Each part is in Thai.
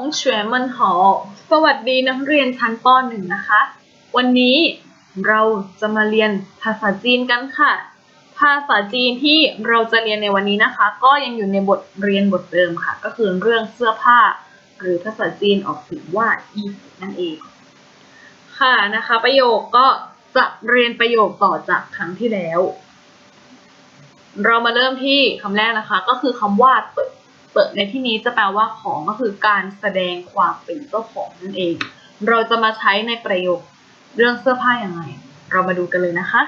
งเฉวยมันหอสวัสดีนักเรียนชั้นป .1 นะคะ วันนี้เราจะมาเรียนภาษาจีนกันค่ะ ภาษาจีนที่เราจะเรียนในวันนี้นะคะ ก็ยังอยู่ในบทเรียนบทเดิมค่ะ ก็คือเรื่องเสื้อผ้า หรือภาษาจีนออกเสียงว่าอีนั่นเอง ค่ะนะคะ ประโยคก็จะเรียนประโยคต่อจากครั้งที่แล้ว เรามาเริ่มที่คำแรกนะคะ ก็คือคำว่าเปิด ปิดในที่นี้จะแปลว่าของก็คือการแสดงความเป็นเจ้าของนั่นเอง เราจะมาใช้ในประโยคเรื่องเสื้อผ้าอย่างไร เรามาดูกันเลยนะคะ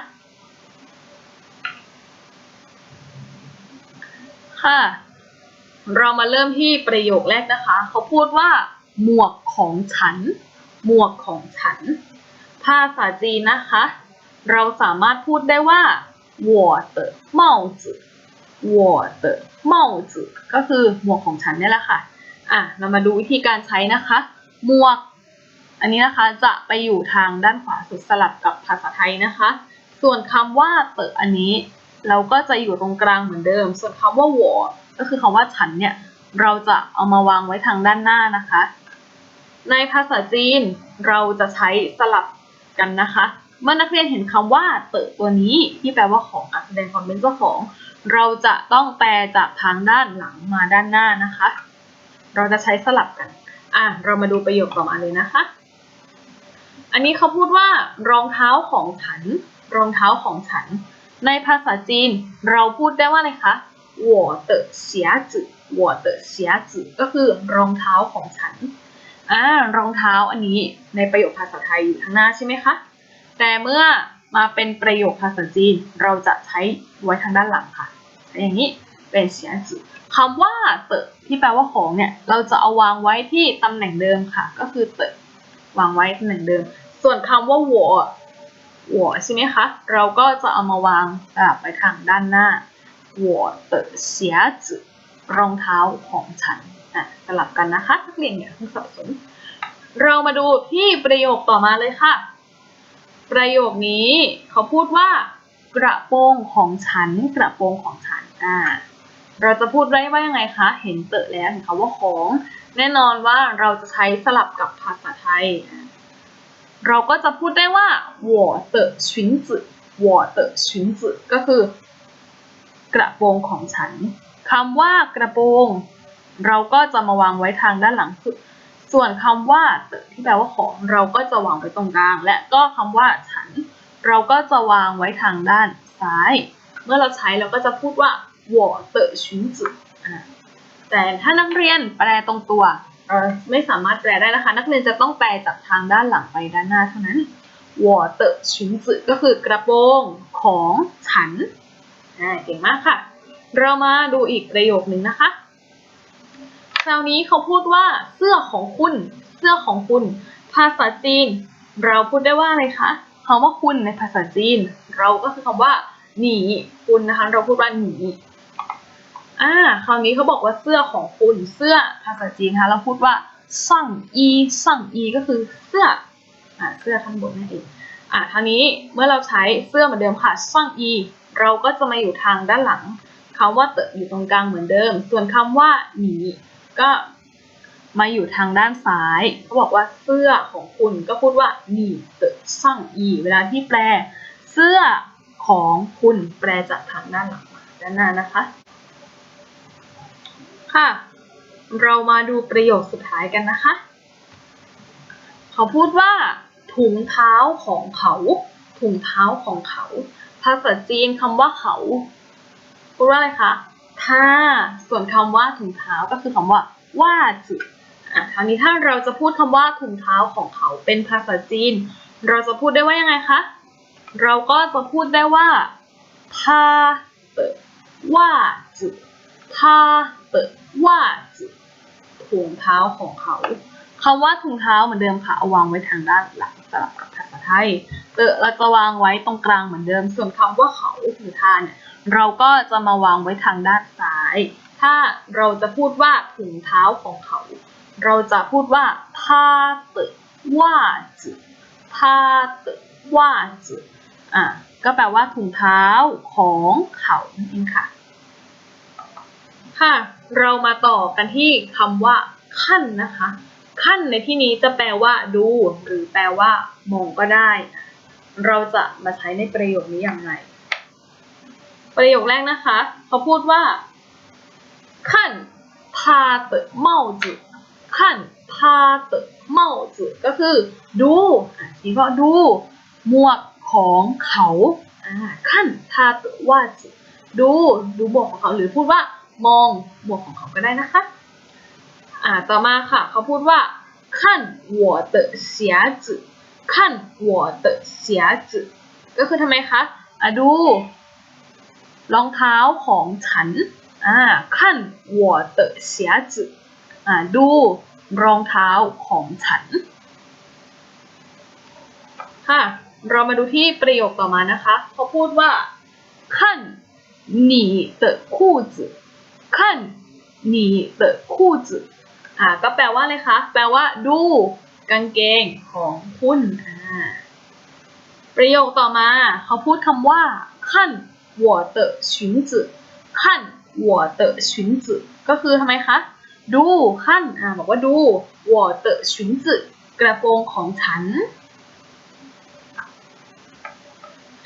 ค่ะ เรามาเริ่มที่ประโยคแรกนะคะ เขาพูดว่า หมวกของฉัน หมวกของฉัน ภาษาจีนนะคะ เราสามารถพูดได้ว่า我的帽子 วอร์เตอร์ม้อจืก็คือหมวกของฉันนี่แหละค่ะ อะ เรามาดูวิธีการใช้นะคะ หมวก อันนี้นะคะจะไปอยู่ทางด้านขวาสุดสลับกับภาษาไทยนะคะ ส่วนคำว่าเตออันนี้ เราก็จะอยู่ตรงกลางเหมือนเดิม ส่วนคำว่าวอร์ก็คือคำว่าฉันเนี่ย เราจะเอามาวางไว้ทางด้านหน้านะคะ ในภาษาจีนเราจะใช้สลับกันนะคะ เมื่อนักเรียนเห็นคำว่าเตอตัวนี้ที่แปลว่าของแสดงความเป็นเจ้าของ เราจะต้องแปลจากทางด้านหลังมาด้านหน้านะคะ เราจะใช้สลับกัน อ่ะ เรามาดูประโยคต่อมาเลยนะคะ อันนี้เขาพูดว่า รองเท้าของฉัน รองเท้าของฉัน ในภาษาจีนเราพูดได้ว่าอะไรคะ我的鞋子我的鞋子ก็คือรองเท้าของฉัน อ่ารองเท้าอันนี้ในประโยคภาษาไทยอยู่ข้างหน้าใช่ไหมคะ แต่เมื่อ มาเป็นประโยคภาษาจีน เราจะใช้ไว้ทางด้านหลังค่ะ อย่างนี้เป็นเสียจืคำว่าเตอที่แปลว่าของเนี่ย เราจะเอาวางไว้ที่ตำแหน่งเดิมค่ะ ก็คือเตอวางไว้ตำแหน่งเดิม ส่วนคำว่าหัวหัวใช่ไหมคะ เราก็จะเอามาวางสลับไปทางด้านหน้าหัวเตอเสียจืรองเท้าของฉันอะสลับกันนะคะนักเรียนอย่าเพิ่งสับสน เรามาดูที่ประโยคต่อมาเลยค่ะ ประโยคนี้เขาพูดว่า กระโปรงของฉัน กระโปรงของฉัน อ่า เราจะพูดได้ว่ายังไงคะ เห็นเตอะแล้วเห็นคำว่าของ แน่นอนว่าเราจะใช้สลับกับภาษาไทย เราก็จะพูดได้ว่า我的裙子我的裙子ก็คือ กระโปรงของฉันคำว่ากระโปรง เราก็จะมาวางไว้ทางด้านหลังสุด ส่วนคำว่าเตอที่แปลว่าของ เราก็จะวางไว้ตรงกลาง และก็คำว่าฉัน เราก็จะวางไว้ทางด้านซ้าย เมื่อเราใช้เราก็จะพูดว่า我的裙子อ่าแต่ถ้านักเรียนแปลตรงตัวเราไม่สามารถแปลได้นะคะ นักเรียนจะต้องแปลจากทางด้านหลังไปด้านหน้าเท่านั้น我的裙子ก็คือกระโปรงของฉันอ่าเก่งมากค่ะ เรามาดูอีกประโยคนึงนะคะ คราวนี้เขาพูดว่าเสื้อของคุณ เสื้อของคุณ ภาษาจีน เราพูดได้ว่าอะไรคะคำว่าคุณในภาษาจีน เราก็คือคำว่าหนีคุณนะคะ เราพูดว่าหนีอ่าคราวนี้เขาบอกว่าเสื้อของคุณเสื้อภาษาจีนนะคะเราพูดว่าสั่งอีสั่งอีก็คือเสื้ออ่าเสื้อข้างบนนั่นเองอ่าคราวนี้เมื่อเราใช้เสื้อเหมือนเดิมค่ะสั่งอีเราก็จะมาอยู่ทางด้านหลังคำว่าเตอะอยู่ตรงกลางเหมือนเดิม ส่วนคำว่าหนี ก็มาอยู่ทางด้านซ้ายเขาบอกว่าเสื้อของคุณก็พูดว่าหนีเตอสั่งอีเวลาที่แปล เสื้อของคุณแปลจากทางด้านหลังมาด้านหน้านะคะ ค่ะ เรามาดูประโยคสุดท้ายกันนะคะ เขาพูดว่าถุงเท้าของเขา ถุงเท้าของเขา ภาษาจีนคำว่าเขา พูดว่าอะไรคะ ถ้าส่วนคำว่าถุงเท้าก็คือคำว่าว่าจุอะคราวนี้ถ้าเราจะพูดคำว่าถุงเท้าของเขาเป็นภาษาจีน เราจะพูดได้ว่ายังไงคะ เราก็จะพูดได้ว่าพาเตว่าจุพาเตว่าจุถุงเท้าของเขาคำว่าถุงเท้าเหมือนเดิมค่ะเอาวางไว้ทางด้านหลังสลับกับภาษาไทยเตอเราจะวางไว้ตรงกลางเหมือนเดิม ส่วนคำว่าเขาหรือทาเนี่ย เราก็จะมาวางไว้ทางด้านซ้าย ถ้าเราจะพูดว่าถุงเท้าของเขา เราจะพูดว่าผ้าตึกว่าจืผ้าตึกว่าจือะก็แปลว่าถุงเท้าของเขานั่นเองค่ะ ค่ะ เรามาต่อกันที่คำว่าขั้นนะคะ ขั้นในที่นี้จะแปลว่าดู หรือแปลว่ามองก็ได้ เราจะมาใช้ในประโยคนี้อย่างไร ประโยคแรกนะคะ เขาพูดว่าขั้นทาเตเมาจุขั้นทาเตเมาจุก็คือ ดูทีก็ดูหมวกของเขาขั้นทาเตว่าจุดู ดูหมวกของเขาหรือพูดว่ามองหมวกของเขาก็ได้นะคะอ่าต่อมาค่ะ เขาพูดว่าขั้นหัวเตเสียจุขั้นหัวเตเสียจุก็คือทำไมคะอะดู รองเท้าของฉันอ่าขั้นวัวเตอเสียจืออ่าดูรองเท้าของฉันค่ะเรามาดูที่ประโยคต่อมานะคะเขาพูดว่าขั้นหนีเตอคู่จือขั้นหนีเตอคู่จืออ่าก็แปลว่าอะไรคะแปลว่าดูกางเกงของคุณอ่าประโยคต่อมาเขาพูดคำว่าขั้น 我的裙子ขั้น我的裙子ก็คือทำไมคะ ดูขั้น อ่า บอกว่าดู我的裙子กระโปรงของฉัน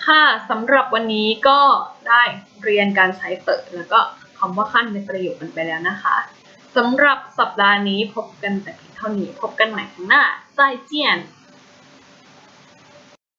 ค่ะสำหรับวันนี้ก็ได้เรียนการใช้เติแล้วก็คำว่าขั้นในประโยคกันไปแล้วนะคะสำหรับสัปดาห์นี้พบกันแต่เพียงเท่านี้ พบกันใหม่ครั้งหน้า再见